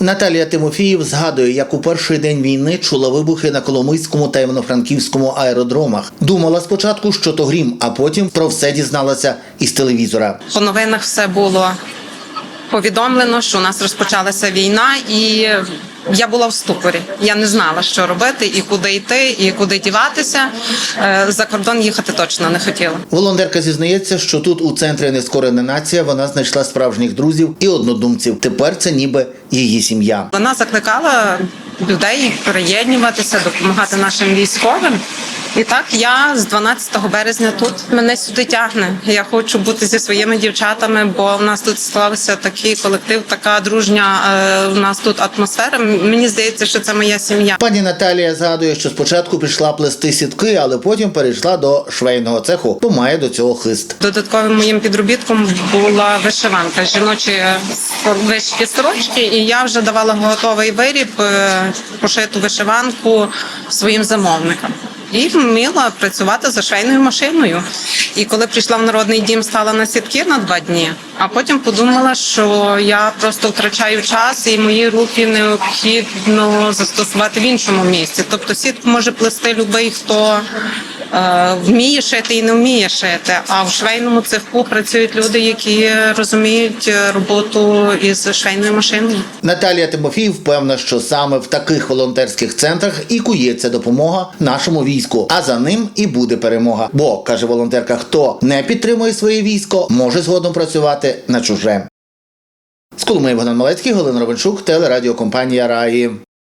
Наталія Тимофіїв згадує, як у перший день війни чула вибухи на Коломийському та Івано-Франківському аеродромах. Думала спочатку, що то грім, а потім про все дізналася із телевізора. По новинах все було повідомлено, що у нас розпочалася війна, і я була в ступорі. Я не знала, що робити, і куди йти, і куди діватися. Е, За кордон їхати точно не хотіла. Волонтерка зізнається, що тут у центрі нескорена нація вона знайшла справжніх друзів і однодумців. Тепер це ніби її сім'я. Вона закликала людей приєднуватися, допомагати нашим військовим. І так я з 12 березня тут мене сюди тягне. Я хочу бути зі своїми дівчатами, бо в нас тут склався такий колектив, така дружня. е, У нас тут атмосфера. Мені здається, що це моя сім'я. Пані Наталія згадує, що спочатку пішла плести сітки, але потім перейшла до швейного цеху, бо має до цього хист. Додатковим моїм підробітком була вишиванка, жіночі вишиті сорочки, і я вже давала готовий виріб, е, пошиту вишиванку своїм замовникам. І вміла працювати за швейною машиною. І коли прийшла в народний дім, стала на сітки на два дні. А потім подумала, що я просто втрачаю час, і мої руки необхідно застосувати в іншому місці. Тобто сітку може плести будь-хто хто вміє шити і не вміє шити. А в швейному цеху працюють люди, які розуміють е, роботу із швейною машиною. Наталія Тимофіїв впевнена, що саме в таких волонтерських центрах і кується допомога нашому війську, а за ним і буде перемога. Бо каже волонтерка, хто не підтримує своє військо, може згодом працювати на чуже. З Коломиї Богдан Малецький, Галина Ровенчук, телерадіокомпанія Раї.